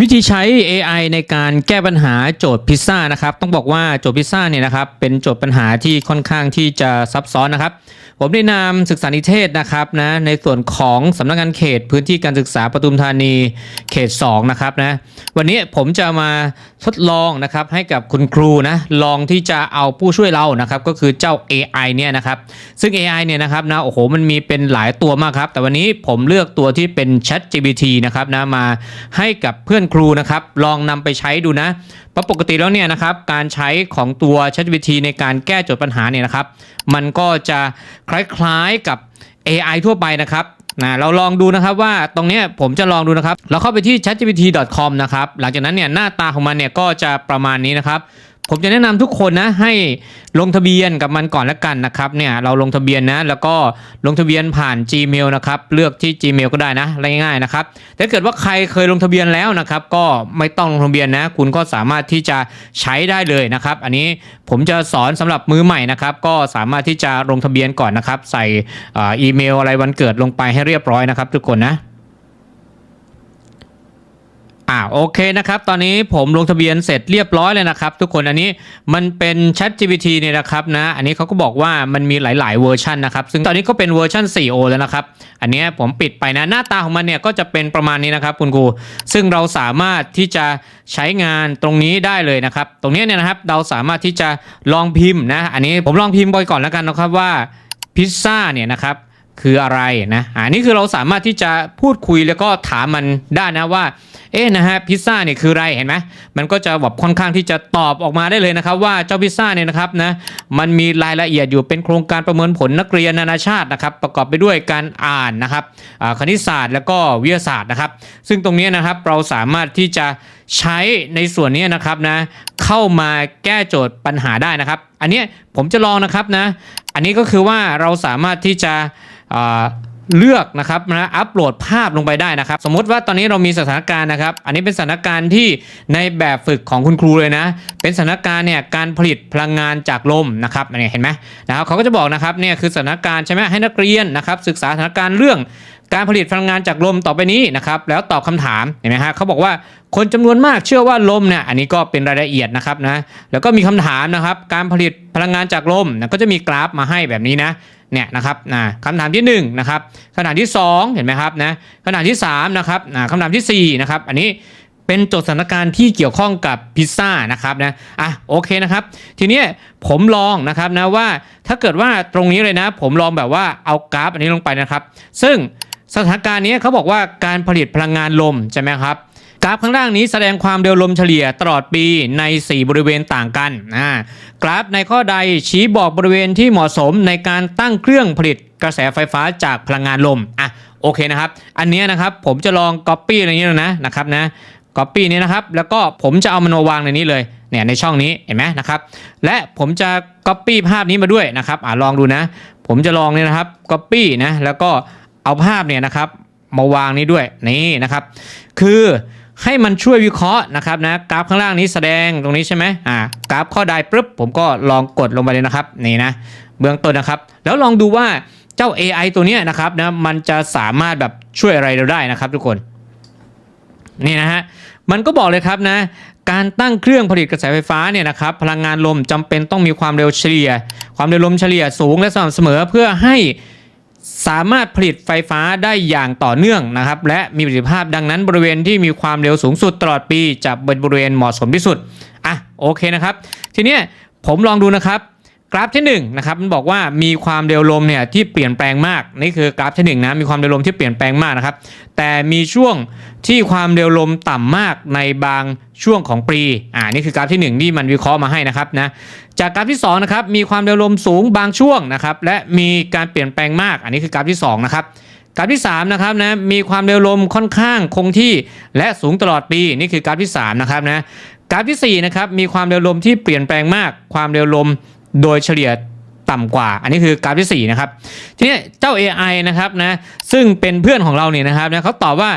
วิธีใช้ AI ในการแก้ปัญหาโจทย์พิซซ่านะครับ ต้องบอกว่าโจทย์พิซซ่าเนี่ยนะครับ เป็นโจทย์ปัญหาที่ค่อนข้างที่จะซับซ้อนนะครับ ผมได้นามศึกษานิเทศนะครับนะในส่วนของสำนักงานเขตพื้นที่การศึกษาปทุมธานีเขต 2 นะครับนะวันนี้ผมจะมาทดลองนะครับให้กับคุณครูนะลองที่จะเอาผู้ช่วยเรานะครับ ก็คือเจ้า AI เนี่ยนะครับซึ่ง AI เนี่ยนะครับนะโอ้โหมันมีเป็นหลายตัวมากครับ แต่วันนี้ผมเลือกตัวที่เป็น Chat GPT นะครับนะมาให้กับเพื่อนครูนะครับ ลองนำไปใช้ดูนะเพราะปกติแล้วเนี่ยนะครับ การใช้ของตัว Chat GPT ในการแก้โจทย์ปัญหาเนี่ยนะครับ มันก็จะคล้ายๆกับ AI ทั่วไปนะครับนะเราลองดูนะครับว่าตรงเนี้ยผมจะลองดูนะครับ เราเข้าไปที่ chatgpt.com นะครับ หลังจากนั้นเนี่ยหน้าตาของมันเนี่ยก็จะประมาณนี้นะครับ ผมจะแนะนำทุกคนนะให้ลงทะเบียนกับมันก่อนละกันนะครับเนี่ยเราลงทะเบียนนะแล้วก็ลงทะเบียนผ่าน Gmail นะครับเลือกที่ Gmail ก็ได้นะง่ายๆนะครับถ้าเกิดว่าใครเคยลงทะเบียนแล้วนะครับก็ไม่ต้องลงทะเบียนนะ คุณก็สามารถที่จะใช้ได้เลยนะครับ อันนี้ผมจะสอนสำหรับมือใหม่นะครับก็สามารถที่จะลงทะเบียนก่อนนะครับ ใส่อีเมลอะไรวันเกิดลงไปให้เรียบร้อยนะครับ ทุกคนนะ อ่าโอเคนะครับ ตอนนี้ผมลงทะเบียนเสร็จเรียบร้อยเลยนะครับ ทุกคนอันนี้มันเป็น Chat GPT เนี่ยนะครับนะอันนี้เขาก็บอกว่ามันมีหลาย ๆ เวอร์ชันนะครับ ซึ่งตอนนี้ก็เป็นเวอร์ชัน 4O แล้วนะครับ อันนี้ผมปิดไปนะหน้าตาของมันเนี่ยก็จะเป็นประมาณนี้นะครับคุณครูซึ่งเราสามารถที่จะใช้งานตรงนี้ได้เลยนะครับ ตรงนี้เนี่ยนะครับเราสามารถที่จะลองพิมพ์นะ อันนี้ผมลองพิมพ์ไปก่อนแล้วกันนะครับว่าพิซซ่าเนี่ยนะครับ คืออะไรนะอันนี้คือเราสามารถที่จะพูดคุยแล้วก็ถามมันได้นะว่า เอ๊ะนะฮะพิซซ่าเนี่ยคืออะไรเห็นไหมมันก็จะแบบค่อนข้างที่จะตอบออกมาได้เลยนะครับ ว่าเจ้าพิซซ่าเนี่ยนะครับนะมันมีรายละเอียดอยู่เป็นโครงการประเมินผลนักเรียนนานาชาตินะครับ ประกอบไปด้วยการอ่านนะครับคณิตศาสตร์แล้วก็วิทยาศาสตร์นะครับ ซึ่งตรงนี้นะครับเราสามารถที่จะใช้ในส่วนนี้นะครับนะเข้ามาแก้โจทย์ปัญหาได้นะครับ อันนี้ผมจะลองนะครับนะอันนี้ก็คือว่าเราสามารถที่จะ เลือกนะครับนะอัปโหลดภาพลงไปได้นะครับ สมมติว่าตอนนี้เรามีสถานการณ์นะครับ อันนี้เป็นสถานการณ์ที่ในแบบฝึกของคุณครูเลยนะ เป็นสถานการณ์เนี่ยการผลิตพลังงานจากลมนะครับเนี่ยเห็นไหมนะครับเขาก็จะบอกนะครับเนี่ยคือสถานการณ์ใช่ไหมให้นักเรียนนะครับศึกษาสถานการณ์เรื่องการผลิตพลังงานจากลมต่อไปนี้นะครับแล้วตอบคำถามเห็นไหมฮะเขาบอกว่าคนจำนวนมากเชื่อว่าลมเนี่ยอันนี้ก็เป็นรายละเอียดนะครับนะแล้วก็มีคำถามนะครับ การผลิตพลังงานจากลมนะก็จะมีกราฟมาให้แบบนี้นะ เนี่ยนะครับนะคำถามที่1นะครับคำถามที่ 2 เห็นไหมครับนะคำถามที่3นะครับนะคำถามทีสี่4นะครับอันนี้เป็นโจทย์สถานการณ์ที่เกี่ยวข้องกับพิซซ่านะครับนะอะโอเคนะครับ ทีนี้ผมลองนะครับนะว่าถ้าเกิดว่าตรงนี้เลยนะ ผมลองแบบว่าเอากราฟอันนี้ลงไปนะครับ ซึ่งสถานการณ์นี้เขาบอกว่าการผลิตพลังงานลมใช่ไหมครับ กราฟข้างล่างนี้แสดงความเร็วลมเฉลี่ยตลอดปีใน 4 บริเวณต่างกันอ่ากราฟในข้อใดชี้บอกบริเวณที่เหมาะสมในการตั้งเครื่องผลิตกระแสไฟฟ้าจากพลังงานลมอะโอเคนะครับ อันเนี้ยนะครับผมจะลอง Copy อะไรนี้นะนะครับนะ Copy นี้นะครับ แล้วก็ผมจะเอามันมาวางในนี้เลยเนี่ยในช่องนี้เห็นไหมนะครับ และผมจะ Copy ภาพนี้มาด้วยนะครับอะลองดูนะ ผมจะลองเนี่ยนะครับ Copy นะแล้วก็เอาภาพเนี่ยนะครับมาวางนี้ด้วยนี่นะครับ คือ ให้มันช่วยวิเคราะห์นะครับนะกราฟข้างล่างนี้แสดงตรงนี้ใช่ไหมอ่ากราฟข้อใดปุ๊บผมก็ลองกดลงไปเลยนะครับนี่นะเบื้องต้นนะครับ แล้วลองดูว่าเจ้า AI ตัวเนี้ยนะครับนะมันจะสามารถแบบช่วยอะไรเราได้นะครับ ทุกคนนี่นะฮะมันก็บอกเลยครับนะการตั้งเครื่องผลิตกระแสไฟฟ้าเนี่ยนะครับพลังงานลมจำเป็นต้องมีความเร็วเฉลี่ย ความเร็วลมเฉลี่ยสูงและสม่ำเสมอเพื่อให้ สามารถผลิตไฟฟ้าได้อย่างต่อเนื่องนะครับ และมีประสิทธิภาพดังนั้นบริเวณที่มีความเร็วสูงสุดตลอดปีจะเป็นบริเวณเหมาะสมที่สุดอะโอเคนะครับ ทีนี้ผมลองดูนะครับ ราฟที่1นงนะครับมันบอกว่ามีความเร็วลมเนี่ยที่เปลี่ยนแปลงมากนี่คือกราฟที่หนึ่งนะมีความเร็วลมที่เปลี่ยนแปลงมากนะครับแต่มีช่วงที่ความเร็วลมต่ำมากในบางช่วงของปีอ่านี่คือกราฟที่หนึ่งที่มันวิเคราะห์มาให้นะครับนะจากกราฟที่สองนะครับมีความเร็วลมสูงบางช่วงนะครับและมีการเปลี่ยนแปลงมาก อันนี้คือกราฟที่สองนะครับกราฟที่3นะครับนะมีความเร็วลมค่อนข้างคงที่และสูงตลอดปีนี่คือกราฟที่3นะครับนะกราฟที่4นะครับมีความเร็วลมที่เปลี่ยนแปลงมาก ความเร็วลม โดยเฉลี่ยต่ำกว่า อันนี้คือกราฟที่ 4 นะครับ ทีนี้เจ้า AI นะครับนะซึ่งเป็นเพื่อนของเราเนี่ยนะครับนะเขาตอบว่า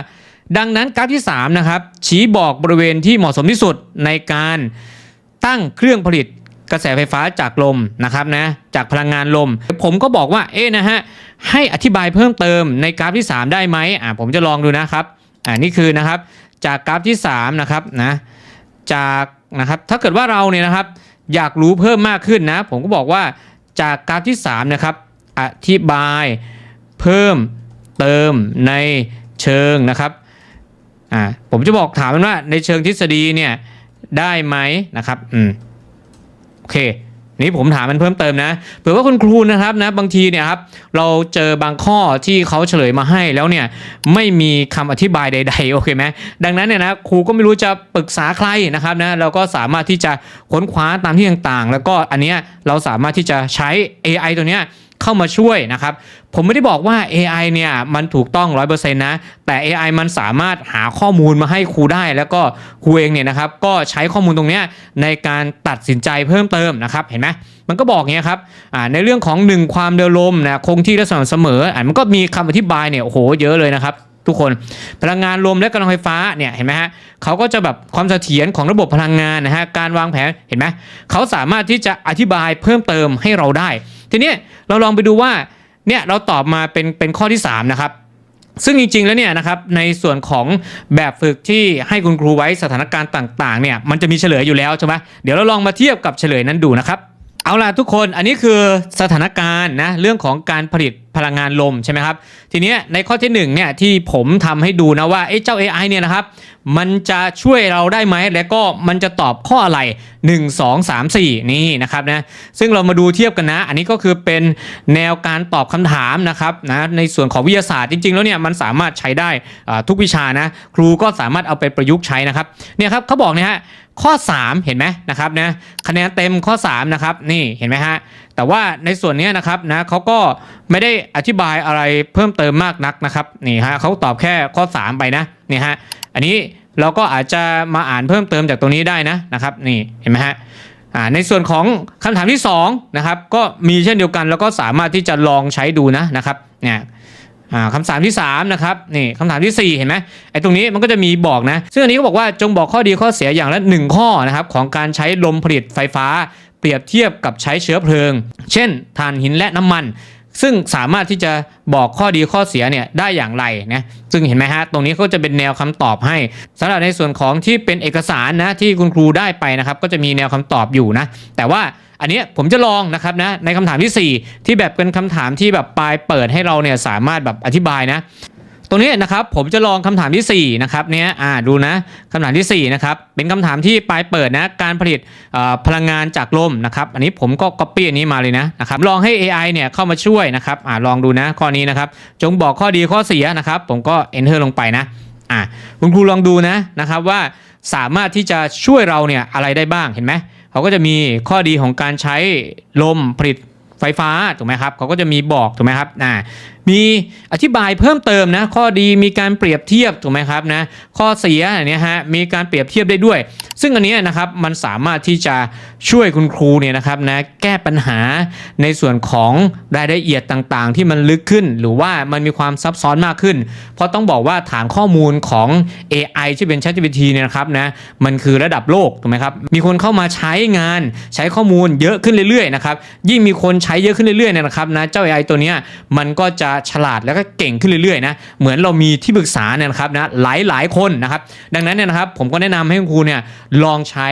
ดังนั้นกราฟที่ 3 นะครับ ชี้บอกบริเวณที่เหมาะสมที่สุดในการตั้งเครื่องผลิตกระแสไฟฟ้าจากลมนะครับนะจากพลังงานลม ผมก็บอกว่าเอ๊ะนะฮะให้อธิบายเพิ่มเติมในกราฟที่ 3 ได้ไหมอ่าผมจะลองดูนะครับอ่านี่คือนะครับจากกราฟที่3นะครับนะจากนะครับถ้าเกิดว่าเราเนี่ยนะครับ อยากรู้เพิ่มมากขึ้นนะ ผมก็บอกว่าจากกราฟที่ 3 นะครับ อธิบายเพิ่มเติมในเชิงนะครับอ่าผมจะบอกถามมันว่าในเชิงทฤษฎีเนี่ยได้ไหมนะครับอืมโอเค นี่ผมถามมันเพิ่มเติมนะเผื่อว่าคุณครูนะครับนะบางทีเนี่ยครับเราเจอบางข้อที่เขาเฉลยมาให้แล้วเนี่ยไม่มีคำอธิบายใด ๆ โอเคไหมดังนั้นเนี่ยนะครูก็ไม่รู้จะปรึกษาใครนะครับนะเราก็สามารถที่จะค้นคว้าตามที่ต่างๆ แล้วก็อันเนี้ยเราสามารถที่จะใช้ AI ตัวเนี้ย เข้ามาช่วยนะครับ ผมไม่ได้บอกว่า AI เนี่ยมันถูกต้อง 100%นะ แต่ AI มันสามารถหาข้อมูลมาให้ครูได้ แล้วก็ครูเองเนี่ยนะครับก็ใช้ข้อมูลตรงนี้ในการตัดสินใจเพิ่มเติมนะครับเห็นไหมมันก็บอกเงี้ยครับในเรื่องของ 1 ความเร็วลมนะคงที่และสม่ำเสมออ่ามันก็มีคำอธิบายเนี่ยโอ้โหเยอะเลยนะครับทุกคนพลังงานลมและกำลังไฟฟ้าเนี่ยเห็นไหมฮะเขาก็จะแบบความเสถียรของระบบพลังงานนะฮะการวางแผนเห็นไหมเขาสามารถที่จะอธิบายเพิ่มเติมให้เราได้ ทีนี้เราลองไปดูว่าเนี่ยเราตอบมาเป็นเป็นข้อที่ 3 นะครับ ซึ่งจริง ๆ แล้วเนี่ยนะครับในส่วนของแบบฝึกที่ให้คุณครูไว้สถานการณ์ต่างๆเนี่ยมันจะมีเฉลยอยู่แล้วใช่ไหมเดี๋ยวเราลองมาเทียบกับเฉลยนั้นดูนะครับ เอาล่ะทุกคนอันนี้คือสถานการณ์นะเรื่องของการผลิตพลังงานลมใช่ไหมครับ ทีนี้ในข้อที่1เนี่ยที่ผมทำให้ดูนะว่าเอ้เจ้า AI เนี่ยนะครับ มันจะช่วยเราได้ไหมแล้วก็มันจะตอบข้ออะไร 1 2 3 4 นี่นะครับนะซึ่งเรามาดูเทียบกันนะ อันนี้ก็คือเป็นแนวการตอบคำถามนะครับนะในส่วนของวิทยาศาสตร์จริง ๆ แล้วเนี่ยมันสามารถใช้ได้ทุกวิชานะครูก็สามารถเอาไปประยุกต์ใช้นะครับเนี่ยครับเขาบอกเนี่ยฮะข้อ 3 เห็นไหมนะครับนะคะแนนเต็มข้อ 3 นะครับ นี่เห็นไหมฮะ แต่ว่าในส่วนนี้นะครับนะเขาก็ไม่ได้อธิบายอะไรเพิ่มเติมมากนักนะครับนี่ฮะเขาตอบแค่ข้อ 3 ไปนะนี่ฮะอันนี้เราก็อาจจะมาอ่านเพิ่มเติมจากตรงนี้ได้นะนะครับนี่เห็นไหมฮะในส่วนของคำถามที่2นะครับก็มีเช่นเดียวกัน แล้วก็สามารถที่จะลองใช้ดูนะนะครับเนี่ยคำถามที่3นะครับนี่คำถามทีสี่ 4 เห็นไหมไอ้ตรงนี้มันก็จะมีบอกนะ ซึ่งอันนี้ก็บอกว่าจงบอกข้อดีข้อเสียอย่างละ 1 ข้อนะครับของการใช้ลมผลิตไฟฟ้า เปรียบเทียบกับใช้เชื้อเพลิง เช่นถ่านหินและน้ำมัน ซึ่งสามารถที่จะบอกข้อดีข้อเสียเนี่ยได้อย่างไรนะซึ่งเห็นไหมฮะตรงนี้ก็จะเป็นแนวคำตอบให้สำหรับในส่วนของที่เป็นเอกสารนะที่คุณครูได้ไปนะครับ ก็จะมีแนวคำตอบอยู่นะ แต่ว่าอันเนี้ยผมจะลองนะครับนะในคำถามทีสี่ 4 ที่แบบเป็นคำถามที่แบบปลายเปิดให้เราเนี่ยสามารถแบบอธิบายนะ ตรงนี้นะครับผมจะลองคำถามที่4นะครับเนี่ยอ่าดูนะคำถามที่4นะครับเป็นคำถามที่ปลายเปิดนะการผลิตพลังงานจากลมนะครับอันนี้ผมก็ copy อันนี้มาเลยนะนะครับลองให้ AI เนี่ยเข้ามาช่วยนะครับอ่าลองดูนะข้อนี้นะครับจงบอกข้อดีข้อเสียนะครับผมก็ enter ลงไปนะอ่าคุณครูลองดูนะนะครับว่าสามารถที่จะช่วยเราเนี่ยอะไรได้บ้างเห็นไหมเขาก็จะมีข้อดีของการใช้ลมผลิตไฟฟ้าถูกไหมครับเขาก็จะมีบอกถูกไหมครับอ่ามีอธิบายเพิ่มเติมนะ ข้อดีมีการเปรียบเทียบถูกไหมครับนะข้อเสียอันเนี้ยฮะมีการเปรียบเทียบได้ด้วย ซึ่งอันนี้นะครับมันสามารถที่จะช่วยคุณครูเนี่ยนะครับนะแก้ปัญหาในส่วนของรายละเอียดต่างๆ ที่มันลึกขึ้น หรือว่ามันมีความซับซ้อนมากขึ้น เพราะต้องบอกว่าฐานข้อมูลของ AI ที่เป็น ChatGPT เนี่ยนะครับนะมันคือระดับโลกถูกไหมครับมีคนเข้ามาใช้งานใช้ข้อมูลเยอะขึ้นเรื่อยๆนะครับยิ่งมีคนใช้เยอะขึ้นเรื่อยๆเนี่ยนะครับนะเจ้า AI ตัวเนี้ยมันก็จะฉลาดแล้วก็เก่งขึ้นเรื่อยๆนะเหมือนเรามีที่ปรึกษาเนี่ยนะครับนะหลายๆคนนะครับ ดังนั้นเนี่ยนะครับผมก็แนะนำให้คุณครูเนี่ยลองใช้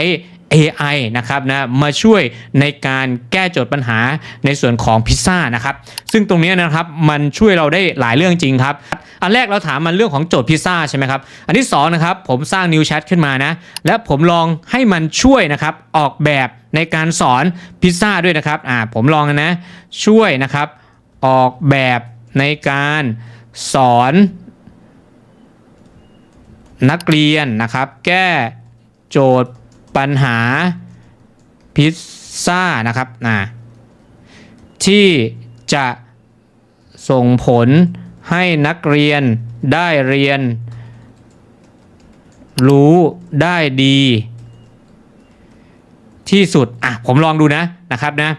AI นะครับนะมาช่วยในการแก้โจทย์ปัญหาในส่วนของพิซซ่านะครับซึ่งตรงนี้นะครับมันช่วยเราได้หลายเรื่องจริงครับ อันแรกเราถามมันเรื่องของโจทย์พิซซ่าใช่ไหมครับ อันที่สองนะครับผมสร้าง new chat ขึ้นมานะและผมลองให้มันช่วยนะครับออกแบบในการสอนพิซซ่าด้วยนะครับอ่าผมลองนะช่วยนะครับออกแบบ ในการสอนนักเรียนนะครับ แก้โจทย์ปัญหาพิซซ่านะครับอ่าที่จะส่งผลให้นักเรียนได้เรียน รู้ได้ดี ที่สุด อะ ผมลองดูนะนะครับนะ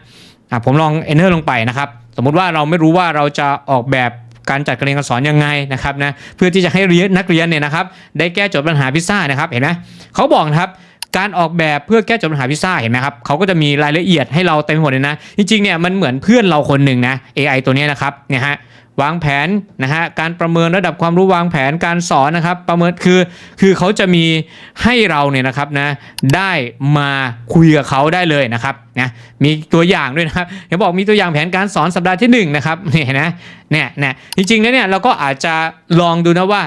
อะ ผมลอง enter ลงไปนะครับ สมมุติว่าเราไม่รู้ว่าเราจะออกแบบการจัดการเรียนการสอนยังไงนะครับนะเพื่อที่จะให้เรียนนักเรียนเนี่ยนะครับได้แก้โจทย์ปัญหาพิซซ่านะครับเห็นไหมเขาบอกนะครับการออกแบบเพื่อแก้โจทย์ปัญหาพิซซ่าเห็นไหมครับเขาก็จะมีรายละเอียดให้เราเต็มหมดเลยนะ จริงๆเนี่ยมันเหมือนเพื่อนเราคนหนึ่งนะ AI ตัวนี้นะครับเนี่ยฮะ วางแผนนะฮะการประเมินระดับความรู้วางแผนการสอนนะครับ ประเมินคือคือเขาจะมีให้เราเนี่ยนะครับนะได้มาคุยกับเขาได้เลยนะครับนะมีตัวอย่างด้วยนะครับเห็นบอกมีตัวอย่างแผนการสอนสัปดาห์ที่หนึ่งนะครับนี่ยนะเนี่ยเนี่ยจริงๆแล้วเนี่ยเราก็อาจจะลองดูนะว่า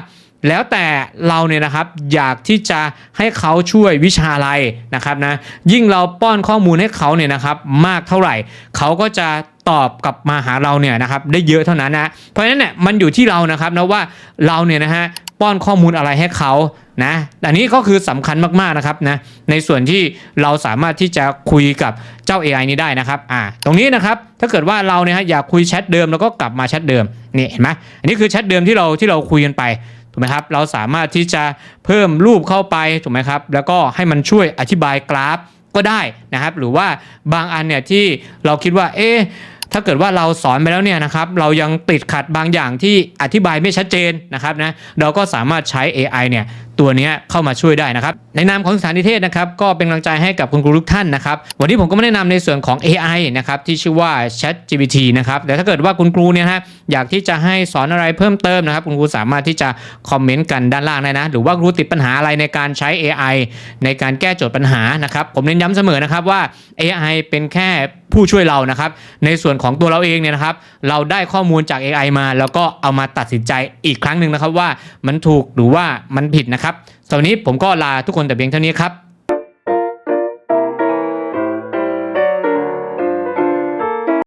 แล้วแต่เราเนี่ยนะครับอยากที่จะให้เขาช่วยวิชาอะไรนะครับนะยิ่งเราป้อนข้อมูลให้เขาเนี่ยนะครับมากเท่าไหร่ เขาก็จะตอบกลับมาหาเราเนี่ยนะครับได้เยอะเท่านั้นนะเพราะฉะนั้นเนี่ยมันอยู่ที่เรานะครับนะว่าเราเนี่ยนะฮะป้อนข้อมูลอะไรให้เขานะอันนี้ก็คือสำคัญมากๆนะครับนะในส่วนที่เราสามารถที่จะคุยกับเจ้า AI นี้ได้นะครับอ่าตรงนี้นะครับถ้าเกิดว่าเราเนี่ยฮะอยากคุยแชทเดิมแล้วก็กลับมาแชทเดิมนี่เห็นไหมอันนี้คือแชทเดิมที่เราที่เราคุยกันไป ถูกไหมครับ เราสามารถที่จะเพิ่มรูปเข้าไปถูกไหมครับ แล้วก็ให้มันช่วยอธิบายกราฟก็ได้นะครับ หรือว่าบางอันเนี่ยที่เราคิดว่า เอ๊ะถ้าเกิดว่าเราสอนไปแล้วเนี่ยนะครับ เรายังติดขัดบางอย่างที่อธิบายไม่ชัดเจนนะครับนะ เราก็สามารถใช้ AI เนี่ย ตัวนี้เข้ามาช่วยได้นะครับ ในนามของสถานนิเทศนะครับ ก็เป็นกำลังใจให้กับคุณครูทุกท่านนะครับ วันนี้ผมก็มาแนะนำในส่วนของ AI นะครับที่ชื่อว่า Chat GPT นะครับ แต่ถ้าเกิดว่าคุณครูเนี่ยฮะอยากที่จะให้สอนอะไรเพิ่มเติมนะครับ คุณครูสามารถที่จะคอมเมนต์กันด้านล่างได้นะ หรือว่าครูติดปัญหาอะไรในการใช้ AI ในการแก้โจทย์ปัญหานะครับ ผมเน้นย้ำเสมอนะครับว่า AI เป็นแค่ผู้ช่วยเรานะครับ ในส่วนของตัวเราเองเนี่ยนะครับ เราได้ข้อมูลจาก AI มา แล้วก็เอามาตัดสินใจอีกครั้งหนึ่งนะครับว่ามันถูกหรือว่ามันผิดนะนะครับสำหรับวันนี้ผมก็ลาทุกคนแต่เพียงเท่านี้ครับ